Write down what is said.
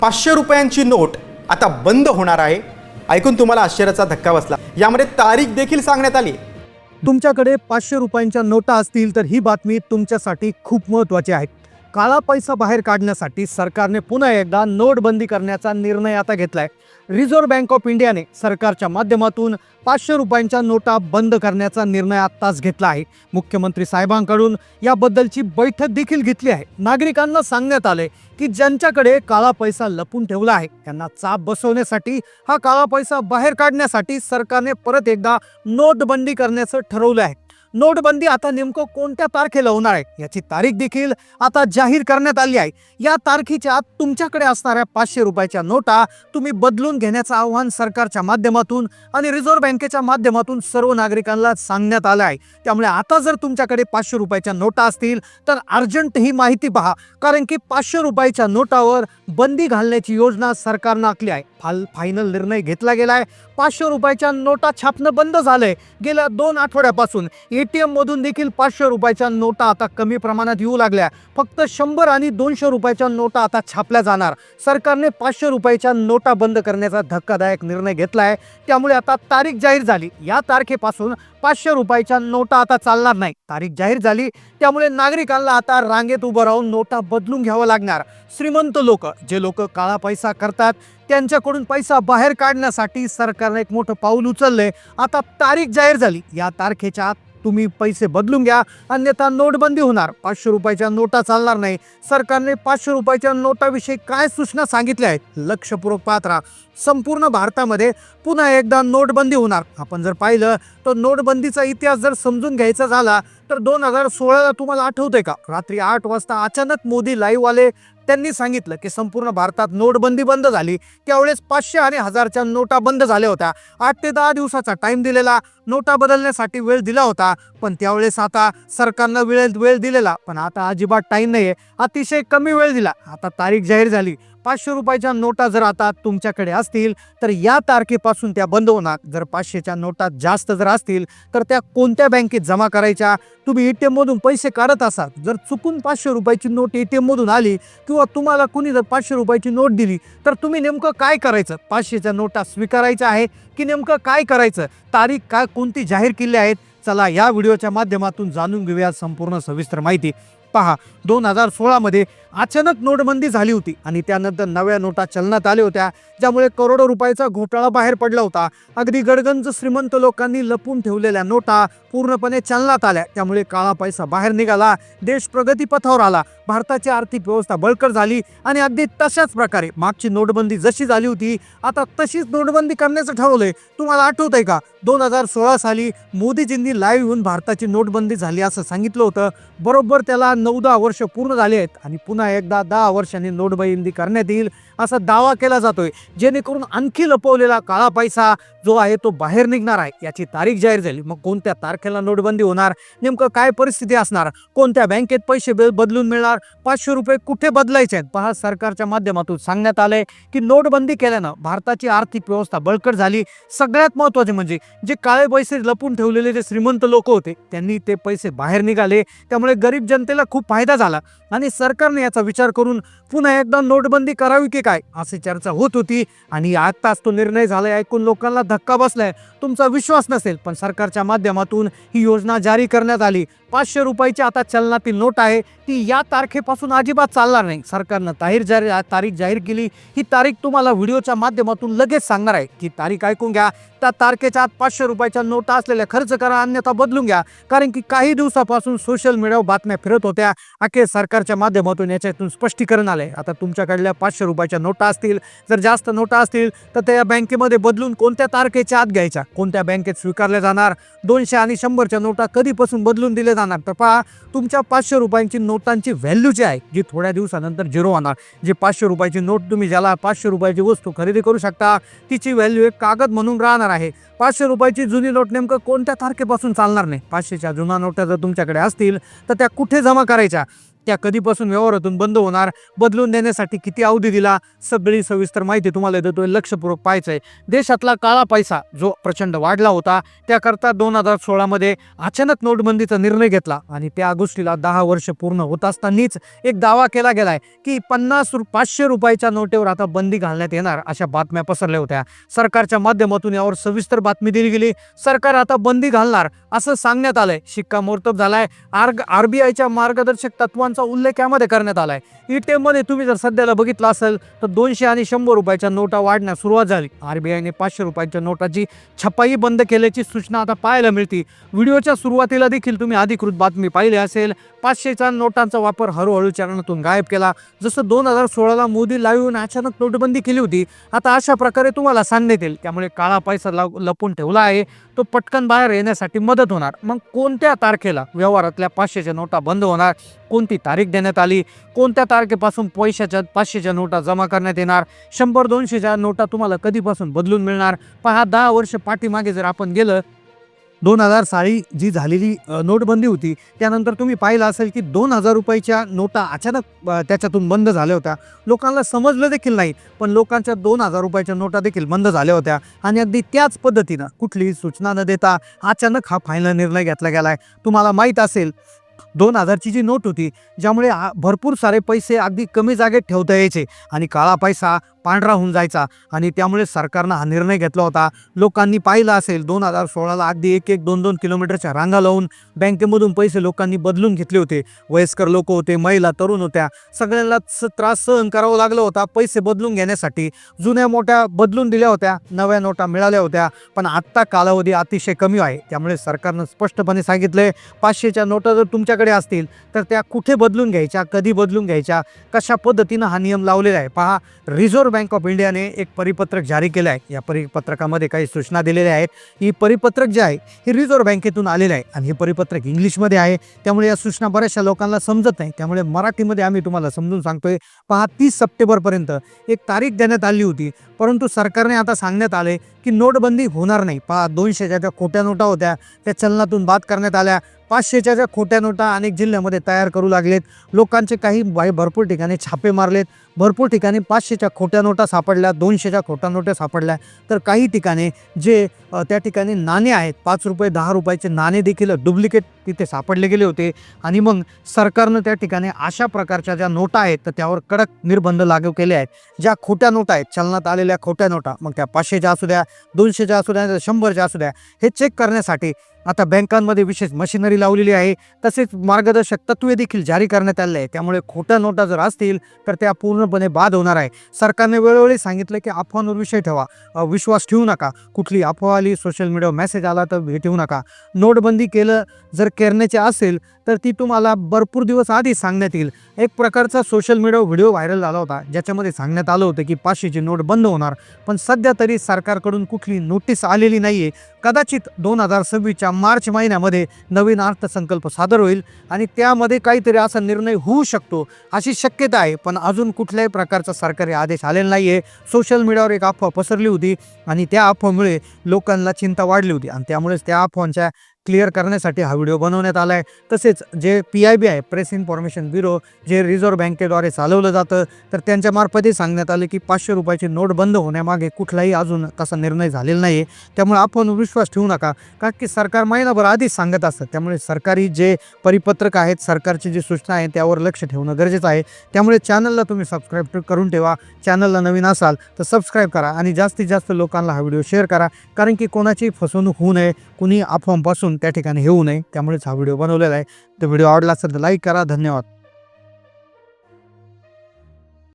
पाचशे रुपयांची नोट आता बंद होणार आहे. ऐकून तुम्हाला आश्चर्याचा धक्का बसला. यामध्ये तारीख देखील सांगण्यात आली. तुमच्याकडे पाचशे रुपयांच्या नोटा असतील तर ही बातमी तुमच्यासाठी खूप महत्त्वाची आहे. काळा पैसा बाहेर काढण्यासाठी सरकारने पुन्हा एकदा नोटबंदी करण्याचा निर्णय आता घेतलाय. रिझर्व्ह बँक ऑफ इंडियाने सरकारच्या माध्यमातून पाचशे रुपयांच्या नोटा बंद करण्याचा निर्णय आत्ताच घेतला आहे. मुख्यमंत्री साहेबांकडून याबद्दलची बैठक देखील घेतली आहे. नागरिकांना सांगण्यात आले की ज्यांच्याकडे काळा पैसा लपून ठेवला आहे त्यांना चाप बसवण्यासाठी हा काळा पैसा बाहेर काढण्यासाठी सरकारने परत एकदा नोटबंदी करण्याचं ठरवलं आहे. नोटबंदी आता नेमकं कोणत्या तारखेला होणार आहे? याची तारीख देखील आता जाहीर करण्यात आली आहे. या तारखेच्या आत तुमच्याकडे असणाऱ्या पाचशे रुपयाच्या नोटा तुम्ही बदलून घेण्याचं आव्हान सरकारच्या माध्यमातून आणि रिझर्व्ह बँकेच्या माध्यमातून सर्व नागरिकांना सांगण्यात आलं आहे. त्यामुळे आता जर तुमच्याकडे पाचशे रुपयाच्या नोटा असतील तर अर्जंट ही माहिती पहा. कारण की पाचशे रुपयाच्या नोटावर बंदी घालण्याची योजना सरकारनं आखली आहे. फाल फायनल निर्णय घेतला गेला आहे पाचशे रुपयाच्या नोटा छापणं बंद झालंय. गेल्या दोन आठवड्यापासून ए टी एममधून देखील पाचशे रुपयाच्या नोटा आता कमी प्रमाणात येऊ लागल्या. फक्त शंभर आणि दोनशे रुपयाच्या नोटा आता छापल्या जाणार. सरकारने पाचशे रुपयाच्या नोटा बंद करण्याचा धक्कादायक निर्णय घेतला आहे त्यामुळे आता तारीख जाहीर झाली. या तारखेपासून पाचशे रुपयाच्या नोटा आता चालणार नाही. तारीख जाहीर झाली. त्यामुळे नागरिकांना आता रांगेत उभं राहून नोटा बदलून घ्यावं लागणार. श्रीमंत लोक जे लोक काळा पैसा करतात त्यांच्याकडून पैसा बाहेर काढण्यासाठी सरकारने एक मोठं पाऊल उचललंय. आता तारीख जाहीर झाली. या तारखेच्या आत तुम्ही पैसे बदलून घ्या. अन्यथा नोटबंदी होणार. पाचशे रुपयाच्या नोटा चालणार नाही. सरकारने पाचशे रुपयाच्या नोटाविषयी काय सूचना सांगितल्या आहेत? लक्षपूर्वक पात्रा संपूर्ण भारतामध्ये पुन्हा एकदा नोटबंदी होणार. आपण जर पाहिलं तर नोटबंदीचा इतिहास जर समजून घ्यायचा झाला तर दोन हजार सोळाला तुम्हाला आठवतंय का? रात्री आठ वाजता अचानक मोदी लाईव्ह आले. त्यांनी सांगितलं की संपूर्ण भारतात नोटबंदी बंद झाली. त्यावेळेस पाचशे आणि हजारच्या नोटा बंद झाल्या होत्या. आठ ते दहा दिवसाचा टाइम दिलेला नोटा बदलण्यासाठी वेळ दिला होता. पण त्यावेळेस आता सरकारनं वेळ वेळ दिलेला. पण आता अजिबात टाइम आहे अतिशय कमी वेळ दिला. आता तारीख जाहीर झाली. पाचशे रुपयाच्या नोटा जर आता तुमच्याकडे असतील तर या तारखेपासून त्या बंद होणार. जर पाचशेच्या नोटा जास्त जर असतील तर त्या कोणत्या बँकेत जमा करायच्या? तुम्ही ए टी एममधून पैसे काढत असाल. जर चुकून पाचशे रुपयाची नोट ए टी एममधून आली किंवा तुम्हाला कुणी जर पाचशे रुपयाची नोट दिली तर तुम्ही नेमकं काय करायचं? पाचशेच्या नोटा स्वीकारायच्या आहे की नेमकं काय करायचं? तारीख काय कोणती जाहीर केली आहेत? चला या व्हिडिओच्या माध्यमातून जाणून घेऊया संपूर्ण सविस्तर माहिती. पहा दोन हजार सोळामध्ये अचानक नोटबंदी झाली होती आणि त्यानंतर नव्या नोटा चलनात आल्या होत्या ज्यामुळे करोडो रुपयाचा घोटाळा बाहेर पडला होता. अगदी गडगंज श्रीमंत लोकांनी लपून ठेवलेल्या नोटा पूर्णपणे चलनात आल्या. त्यामुळे काळा पैसा बाहेर निघाला देश प्रगतीपथावर आला भारताची आर्थिक व्यवस्था बळकट झाली आणि अगदी तशाच प्रकारे मागची नोटबंदी जशी झाली होती आता तशीच नोटबंदी करण्याचं ठरवलंय. तुम्हाला आठवत आहे का? दोन हजार सोळा साली मोदीजींनी लाईव्ह येऊन भारताची नोटबंदी झाली असं सांगितलं होतं. बरोबर त्याला नऊ दहा वर्ष पूर्ण झाले आहेत आणि पुन्हा एकदा दहा वर्षांनी नोटबंदी करण्यात येईल असा दावा केला जातोय. जेणेकरून आणखी लपवलेला काळा पैसा जो आहे तो बाहेर निघणार आहे. याची तारीख जाहीर झाली. मग कोणत्या तारखेला नोटबंदी होणार? नेमकं काय परिस्थिती असणार? कोणत्या बँकेत पैसे बदलून मिळणार? पाचशे रुपये कुठे बदलायचे आहेत? पहा सरकारच्या माध्यमातून सांगण्यात आलंय की नोटबंदी केल्यानं भारताची आर्थिक व्यवस्था बळकट झाली. सगळ्यात महत्त्वाचे म्हणजे जे काळे पैसे लपून ठेवलेले जे श्रीमंत लोक होते त्यांनी ते पैसे बाहेर निघाले. त्यामुळे गरीब जनतेला खूप फायदा झाला. आणि सरकारने याचा विचार करून पुन्हा एकदा नोटबंदी करावी की काय? अशी चर्चा होत होती आणि आत्ताच तो निर्णय झालाय ऐकून लोकांना धक्का बसलाय. तुमचा विश्वास नसेल पण सरकारच्या माध्यमातून ही योजना जारी करण्यात आली. पाचशे रुपयाची आता चलनातील नोट आहे. ती या तारखेपासून अजिबात चालणार नाही. सरकारनं तारीख जाहीर तारीख जाहीर केली. ही तारीख तुम्हाला व्हिडिओच्या माध्यमातून लगेच सांगणार आहे. की तारीख ऐकून घ्या. त्या तारखेच्या आत पाचशे रुपयाच्या नोटा असलेल्या खर्च करा. अन्यथा बदलून घ्या. कारण की काही दिवसापासून सोशल मीडियावर बातम्या फिरत होत्या. अखेर सरकारच्या माध्यमातून याच्यातून स्पष्टीकरण आलंय. आता तुमच्याकडल्या पाचशे रुपयाच्या नोटा असतील जर जास्त नोटा असतील तर त्या बँकेमध्ये बदलून कोणत्या तारखेच्या आत घ्यायच्या? कोणत्या बँकेत स्वीकारल्या जाणार? दोनशे आणि शंभरच्या नोटा कधीपासून बदलून दिल्या जाणार? तर पहा तुमच्या पाचशे रुपयांची नोटांची व्हॅल्यू जी आहे जी थोड्या दिवसानंतर झिरो होणार. जे पाचशे रुपयाची नोट तुम्ही ज्याला पाचशे रुपयाची वस्तू खरेदी करू शकता तिची व्हॅल्यू एक कागद म्हणून राहणार आहे. पाचशे रुपयाची जुनी नोट नेमकं कोणत्या तारखेपासून चालणार नाही? पाचशेच्या जुना नोटा जर तुमच्याकडे असतील तर त्या कुठे जमा करायच्या? त्या कधीपासून व्यवहारातून बंद होणार बदलून देण्यासाठी किती अवधी दिला सगळी सविस्तर माहिती तुम्हाला देतोय लक्षपूर्वक पाहायचं आहे. देशातला काळा पैसा जो प्रचंड वाढला होता त्याकरता दोन हजार सोळामध्ये अचानक नोटबंदीचा निर्णय घेतला आणि त्या गोष्टीला दहा वर्ष पूर्ण होत असतानाच एक दावा केला गेलाय की पन्नास पाचशे रुपयाच्या नोटेवर आता बंदी घालण्यात येणार अशा बातम्या पसरल्या होत्या. सरकारच्या माध्यमातून यावर सविस्तर बातमी दिली गेली. सरकार आता बंदी घालणार असं सांगण्यात आलंय. शिक्कामोर्तब झालाय. आर आर बी आयच्या मार्गदर्शक तत्वांचं उल्लेख यामध्ये करण्यात आलाय. ATM मध्ये तुम्ही जर सध्याला बघितलं असेल तर दोनशे आणि शंभर रुपयाच्या नोटा वाढण्यास सुरुवात झाली. आर बी आयने पाचशे रुपयाच्या नोटाची छपाई बंद केल्याची सूचना आता पाहायला मिळते. व्हिडिओच्या सुरुवातीला देखील तुम्ही अधिकृत बातमी पाहिली असेल. पाचशेच्या नोटांचा वापर हळूहळू चरणातून गायब केला. जसं दोन हजार सोळाला मोदी लावून अचानक नोटबंदी केली होती आता अशा प्रकारे तुम्हाला सांगण्यात येईल. त्यामुळे काळा पैसा लपून ठेवला आहे. तो पटकन बाहेर येण्यासाठी मदत होणार. मग कोणत्या तारखेला व्यवहारातल्या पाचशेच्या नोटा बंद होणार? कोणती तारीख देण्यात आली. कोणत्या तारखेपासून पैशाच्या पाचशेच्या नोटा जमा करण्यात येणार? शंभर दोनशेच्या नोटा तुम्हाला कधीपासून बदलून मिळणार? पहा दहा वर्ष पाठीमागे जर आपण गेलं दोन हजार साली जी झालेली नोटबंदी होती त्यानंतर तुम्ही पाहिलं असेल की दोन हजार रुपयाच्या नोटा अचानक त्याच्यातून बंद झाल्या होत्या. लोकांना समजलं देखील नाही पण लोकांच्या दोन हजार रुपयाच्या नोटा देखील बंद झाल्या होत्या. आणि अगदी त्याच पद्धतीनं कुठलीही सूचना न देता अचानक हा फायनल निर्णय घेतला गेला आहे तुम्हाला माहीत असेल दोन हजारची जी नोट होती ज्यामुळे भरपूर सारे पैसे अगदी कमी जागेत ठेवता यायचे आणि काळा पैसा पांढरा होऊन जायचा. आणि त्यामुळे सरकारनं हा निर्णय घेतला होता. लोकांनी पाहिलं असेल दोन हजार सोळाला अगदी एक एक दोन दोन किलोमीटरच्या रांगा लावून बँकेमधून पैसे लोकांनी बदलून घेतले होते. वयस्कर लोक होते महिला तरुण होत्या. सगळ्यांनाच त्रास सहन करावा लागला होता पैसे बदलून घेण्यासाठी. जुन्या मोठ्या बदलून दिल्या होत्या नव्या नोटा मिळाल्या होत्या. पण आत्ता कालावधी अतिशय कमी आहे. त्यामुळे सरकारनं स्पष्टपणे सांगितलंय पाचशेच्या नोटा जर तुमच्याकडे असतील तर त्या कुठे बदलून घ्यायच्या कधी बदलून घ्यायच्या कशा पद्धतीनं हा नियम लावलेला आहे? पहा रिझर्व्ह बँक ऑफ इंडियाने एक परिपत्रक जारी केलं आहे. या परिपत्रकामध्ये काही सूचना दिलेल्या आहेत. ही परिपत्रक जे आहे हे रिझर्व्ह बँकेतून आलेलं आहे आणि हे परिपत्रक इंग्लिशमध्ये आहे. त्यामुळे या सूचना बऱ्याचशा लोकांना समजत नाही. त्यामुळे मराठीमध्ये आम्ही तुम्हाला समजून सांगतोय. पहा तीस सप्टेंबरपर्यंत एक तारीख देण्यात आली होती. परंतु सरकारने आता सांगण्यात आले की नोटबंदी होणार नाही. पहा दोनशेच्या ज्या खोट्या नोटा होत्या त्या चलनातून बाद करण्यात आल्या. पाचशेच्या ज्या खोट्या नोटा अनेक जिल्ह्यामध्ये तयार करू लागलेत. लोकांचे काही बाई भरपूर ठिकाणी छापे मारलेत. भरपूर ठिकाणी पाचशेच्या खोट्या नोटा सापडल्या दोनशेच्या खोट्या नोटा सापडल्या. तर काही ठिकाणी जे त्या ठिकाणी नाणे आहेत पाच रुपये दहा रुपयाचे नाणे देखील डुप्लिकेट तिथे सापडले गेले होते. आणि मग सरकारनं त्या ठिकाणी अशा प्रकारच्या ज्या नोटा आहेत तर त्यावर कडक निर्बंध लागू केले आहेत. ज्या खोट्या नोटा आहेत चलनात आलेल्या खोट्या नोटा मग त्या पाचशेच्या असू द्या दोनशेच्या असू द्या शंभरच्या असू द्या हे चेक करण्यासाठी आता बँकांमध्ये विशेष मशिनरी लावलेली आहे. तसेच मार्गदर्शक तत्त्वे देखील जारी करण्यात आले आहे त्यामुळे खोट्या नोटा जर असतील तर त्या पूर्णपणे बाद होणार आहे. सरकारने वेळोवेळी सांगितलं की अफवांवर विषय ठेवा. विश्वास ठेवू नका. कुठली अफवा आली सोशल मीडियावर मेसेज आला तर हे ठेवू नका. नोटबंदी केलं जर करण्याची असेल तर ती तुम्हाला भरपूर दिवस आधी सांगण्यात येईल. एक प्रकारचा सोशल मीडियावर व्हिडिओ व्हायरल झाला होता. ज्याच्यामध्ये सांगण्यात आलं होतं की पाचशेची नोट बंद होणार. पण सध्या तरी सरकारकडून कुठली नोटीस आलेली नाही आहे कदाचित दोन हजार सव्वीसच्या मार्च महिन्यामध्ये नवीन अर्थसंकल्प सादर होईल आणि त्यामध्ये काहीतरी असा निर्णय होऊ शकतो अशी शक्यता आहे. पण अजून कुठल्याही प्रकारचा सरकारी आदेश आलेला नाही आहे सोशल मीडियावर एक अफवा पसरली होती आणि त्या अफवामुळे लोकांना चिंता वाढली होती आणि त्यामुळेच त्या अफवांच्या क्लिअर करण्यासाठी हा व्हिडिओ बनवण्यात आला आहे तसेच जे पी आय बी आहे प्रेस इन्फॉर्मेशन ब्युरो जे रिझर्व्ह बँकेद्वारे चालवलं जातं तर त्यांच्यामार्फतही सांगण्यात आलं की पाचशे रुपयाची नोट बंद होण्यामागे कुठलाही अजून तसा निर्णय झालेला नाही आहे त्यामुळे आपण विश्वास ठेवू नका कारण की सरकार महिनाभर आधीच सांगत असतं. त्यामुळे सरकारी जे परिपत्रक आहेत सरकारची जी सूचना आहे त्यावर लक्ष ठेवणं गरजेचं आहे. त्यामुळे चॅनलला तुम्ही सबस्क्राईब करून ठेवा. चॅनलला नवीन असाल तर सबस्क्राईब करा आणि जास्तीत जास्त लोकांना हा व्हिडिओ शेअर करा कारण की कोणाची फसवणूक होऊ नये. कुणी अफवांपासून त्या ठिकाणी येऊ नये. त्यामुळेच हा व्हिडिओ बनवलेला आहे. तर व्हिडिओ आवडला असेल तर लाईक करा. धन्यवाद.